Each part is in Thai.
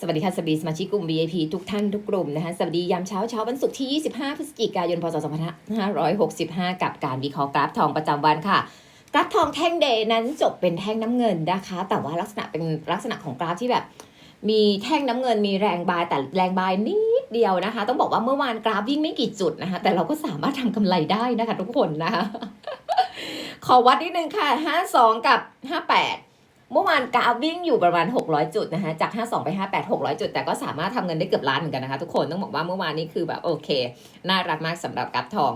สวัสดีค่ะสวัสดีสมาชิกกลุ่ม VIP ทุกท่านทุกกลุ่มนะคะสวัสดียามเช้าเช้าวันศุกร์ที่ 25 พฤศจิกายน พศ 2565 กับการวิเคราะห์กราฟทองประจำวันค่ะ กราฟทองแท่งเดย์นั้นจบเป็นแท่งน้ำเงินนะคะ แต่ว่าลักษณะเป็นลักษณะของกราฟที่แบบ มีแท่งน้ำเงินมีแรงบายแต่แรงบายนิดเดียวนะคะ ต้องบอกว่าเมื่อวานกราฟวิ่งไม่กี่จุดนะคะ แต่เราก็สามารถทำกำไรได้นะคะ ทุกคนนะคะ ขอวัดนิดนึงค่ะ 52 กับ 58 เมื่อวานกราฟวิ่งอยู่ประมาณ 600 จุดนะคะจาก 52 ไป 58 600 จุด แต่ก็สามารถทำเงินได้เกือบล้านเหมือนกันนะคะ ทุกคนต้องบอกว่าเมื่อวานนี้คือแบบโอเค น่ารักมากสำหรับกราฟทอง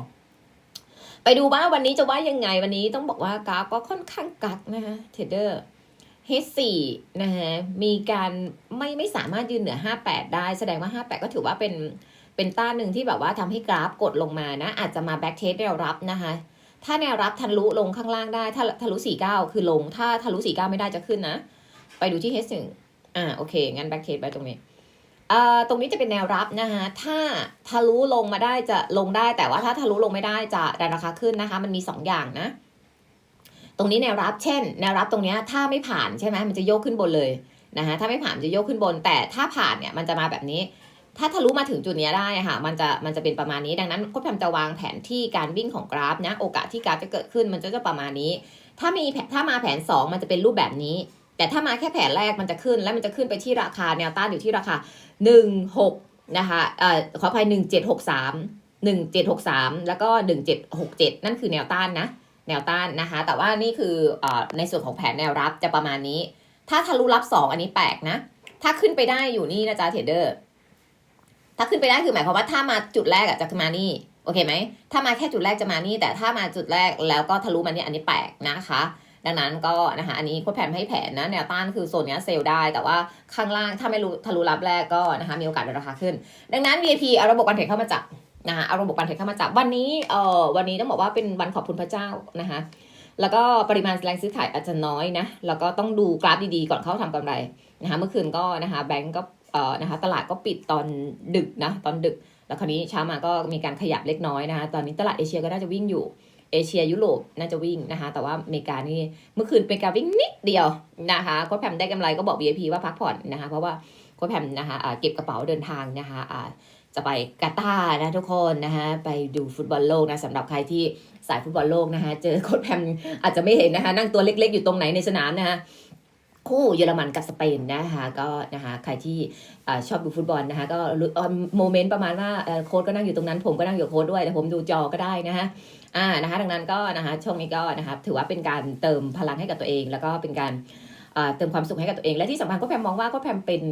ไปดูว่าวันนี้จะว่ายังไงวันนี้ต้องบอกว่ากราฟก็ค่อนข้างกักนะคะเทรดเดอร์ H4 นะคะมีการไม่ไม่สามารถยืนเหนือ 58 ได้ แสดงว่า 58 ก็ถือว่าเป็นเป็นต้านหนึ่งที่แบบว่าทำให้กราฟกดลงมานะ อาจจะมาแบ็กเทสแนวรับนะคะ ถ้าแนวรับทะลุลงข้างล่างได้ ถ้าทะลุ49คือลง ถ้าทะลุ49ไม่ได้จะขึ้นนะ ไปดูที่ H1 อ่าโอเค งั้นแบ็กเทสไปตรงนี้อ่าตรงนี้จะเป็นแนวรับนะคะถ้าทะลุลงมาได้จะลงได้ แต่ว่าถ้าทะลุลงไม่ได้จะดันราคาขึ้นนะคะ มันมี 2 อย่างนะ ตรงนี้แนวรับ เช่น แนวรับตรงนี้ถ้าไม่ผ่านใช่ไหมมันจะโยกขึ้นบนเลยนะคะถ้าไม่ผ่านจะโยกขึ้นบน แต่ถ้าผ่านเนี่ยมันจะมาแบบนี้ ถ้าทะลุมาถึงจุดนี้ได้ค่ะ มันจะมันจะเป็นประมาณนี้ ดังนั้นก็พยายามจะวางแผนที่การวิ่งของกราฟนะ โอกาสที่กราฟจะเกิดขึ้นมันจะจะประมาณนี้ ถ้ามีแผนถ้ามาแผน 2 มันจะเป็นรูปแบบนี้ แต่ถ้ามาแค่แผนแรกมันจะขึ้น แล้วมันจะขึ้นไปที่ราคาแนวต้านอยู่ที่ราคา 1 6 นะคะเอ่อขออภัย 1763 1763 แล้วก็ 1767 นั่นคือแนวต้านนะ แนวต้านนะคะ แต่ว่านี่คืออในส่วนของแผนแนวรับจะประมาณนี้ ถ้าทะลุรับ 2 อันนี้แปลกนะ ถ้าขึ้นไปได้อยู่นี่นะจ๊ะเทรดเดอร์ ถ้าขึ้นไปได้คือหมายความว่าถ้ามาจุดแรกอะจะมานี่โอเคไหมถ้ามาแค่จุดแรกจะมานี่ แต่ถ้ามาจุดแรกแล้วก็ทะลุมานี่อันนี้แปลกนะคะ ดังนั้นก็นะคะอันนี้โค้ดแผนให้แผนนะแนวต้านคือโซนนี้เซลได้แต่ว่าข้างล่างถ้าไม่รู้ทะลุรับแรกก็นะคะมีโอกาสเดินราคาขึ้น ดังนั้น VIP เอาระบบการเทรดเข้ามาจับนะคะเอาระบบการเทรดเข้ามาจับวันนี้เอ่อวันนี้ต้องบอกว่าเป็นวันขอบคุณพระเจ้านะคะแล้วก็ปริมาณแรงซื้อขายอาจจะน้อยนะ แล้วก็ต้องดูกราฟดีๆ ก่อนเข้าทำกำไรนะคะ เมื่อคืนก็นะคะแบงก์ก็ นะคะตลาดก็ปิดตอนดึกนะตอนดึก แล้วคราวนี้เช้ามาก็มีการขยับเล็กน้อยนะคะตอนนี้ตลาดเอเชียก็น่าจะวิ่งอยู่เอเชียยุโรปน่าจะวิ่งนะคะ แต่ว่าอเมริกานี่เมื่อคืนเป็นการวิ่งนิดเดียวนะคะโค้ชแพมได้กำไรก็บอก VIP ว่าพักผ่อนนะคะ เพราะว่าโค้ชแพมนะคะเก็บกระเป๋าเดินทางนะคะจะไปกาตาร์นะทุกคนนะคะไปดูฟุตบอลโลกนะสำหรับใครที่สายฟุตบอลโลกนะคะเจอโค้ชแพมอาจจะไม่เห็นนะคะนั่งตัวเล็กๆอยู่ตรงไหนในสนามนะคะ คู่เยอรมันกับสเปนนะคะก็นะคะใครที่ชอบดูฟุตบอลนะคะก็โมเมนต์ประมาณว่าโค้ดก็นั่งอยู่ตรงนั้น ผมก็นั่งอยู่กับโค้ดด้วยแต่ผมดูจอก็ได้นะคะอ่านะคะดังนั้นก็นะคะช่วงนี้ก็นะคะถือว่าเป็นการเติมพลังให้กับตัวเอง แล้วก็เป็นการเติมความสุขให้กับตัวเอง และที่สำคัญก็แพมมองว่าก็แพมเป็น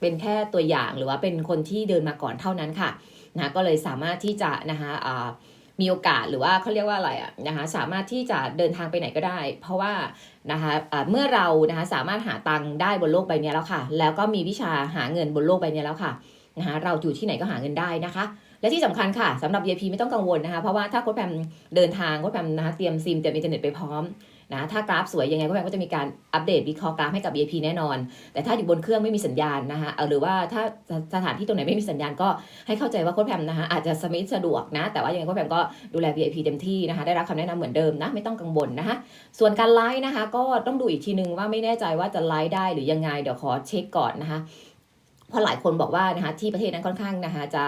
เป็นแค่ตัวอย่างหรือว่าเป็นคนที่เดินมาก่อนเท่านั้นค่ะนะะก็เลยสามารถที่จะนะคะ มีโอกาสหรือว่าเขาเรียกว่าอะไรอะนะคะสามารถที่จะเดินทางไปไหนก็ได้ เพราะว่านะคะะเมื่อเรานะคะสามารถหาตังค์ได้บนโลกใบนี้แล้วค่ะ แล้วก็มีวิชาหาเงินบนโลกใบนี้แล้วค่ะนะคะเราอยู่ที่ไหนก็หาเงินได้นะคะ และที่สำคัญค่ะสำหรับ VIP ไม่ต้องกังวลนะคะ เพราะว่าถ้าโค้ชแพมเดินทางโค้ชแพมนะคะเตรียมซิมเตรียมอินเทอร์เน็ตไปพร้อม นะถ้ากราฟสวยยังไงโค้ชแพมก็จะมีการอัปเดตวิเคราะห์กราฟให้กับ VIP แน่นอน แต่ถ้าอยู่บนเครื่องไม่มีสัญญาณนะคะเอาหรือว่าถ้าสถานที่ตรงไหนไม่มีสัญญาณก็ให้เข้าใจว่าโค้ชแพมนะคะอาจจะสมิธสะดวกนะ แต่ว่ายังไงโค้ชแพมก็ดูแล VIP เต็มที่นะคะได้รับคำแนะนำเหมือนเดิมนะไม่ต้องกังวลนะคะส่วนการไลฟ์นะคะก็ต้องดูอีกทีนึงว่าไม่แน่ใจว่าจะไลฟ์ได้หรือยังไงเดี๋ยวขอเช็คก่อนนะคะเพราะหลายคนบอกว่านะคะที่ประเทศนั้นค่อนข้างนะคะจะ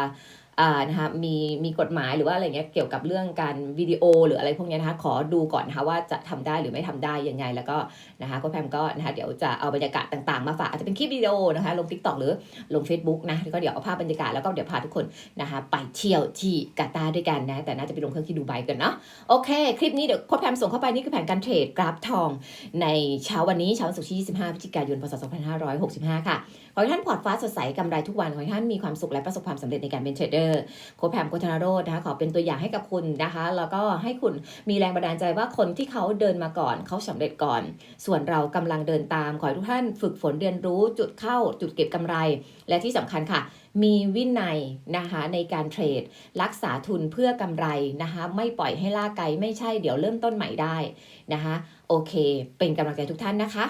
นะคะมีมีกฎหมายหรือว่าอะไรเงี้ยเกี่ยวกับเรื่องการวิดีโอหรืออะไรพวกนี้นะคะขอดูก่อนนะคะว่าจะทำได้หรือไม่ทำได้ยังไง แล้วก็นะคะก็แพมก็นะคะเดี๋ยวจะเอาบรรยากาศต่างๆมาฝากอาจจะเป็นคลิปวิดีโอนะคะลง t ิ k t o k หรือลง Facebook นะแล้วก็เดี๋ยวเอาภาพบรรยากาศแล้วก็เดี๋ยวพาทุกคนนะคะไปเที่ยวที่กาตาร์ด้วยกันนะแต่น่าจะไปลงเครื่องที่ดูไบกันเนาะโอเค คลิปนี้เดี๋ยวโค้ชแพมส่งเข้าไปนี่คือแผนการเทรดกราฟทอง ในเช้าวันนี้เช้าวันศุกร์ที่ 25พฤศจิกายนพศ2565 ค่ะขอให้ท่านพอร์ตฟ้าสดใสกำไรทุกวันขอให้ท่านมีความสุขและประสบความสำเร็จในการเป็นเทรดเดอร์โคแพมโคชนาโรดนะคะขอเป็นตัวอย่างให้กับคุณนะคะ แล้วก็ให้คุณมีแรงบันดาลใจว่าคนที่เขาเดินมาก่อนเขาสำเร็จก่อน ส่วนเรากำลังเดินตาม ขอให้ทุกท่านฝึกฝนเรียนรู้จุดเข้าจุดเก็บกำไร และที่สำคัญค่ะ มีวินัยนะคะในการเทรด รักษาทุนเพื่อกำไรนะคะไม่ปล่อยให้ล่าไกลไม่ใช่เดี๋ยวเริ่มต้นใหม่ได้นะคะโอเค เป็นกำลังใจทุกท่านนะคะ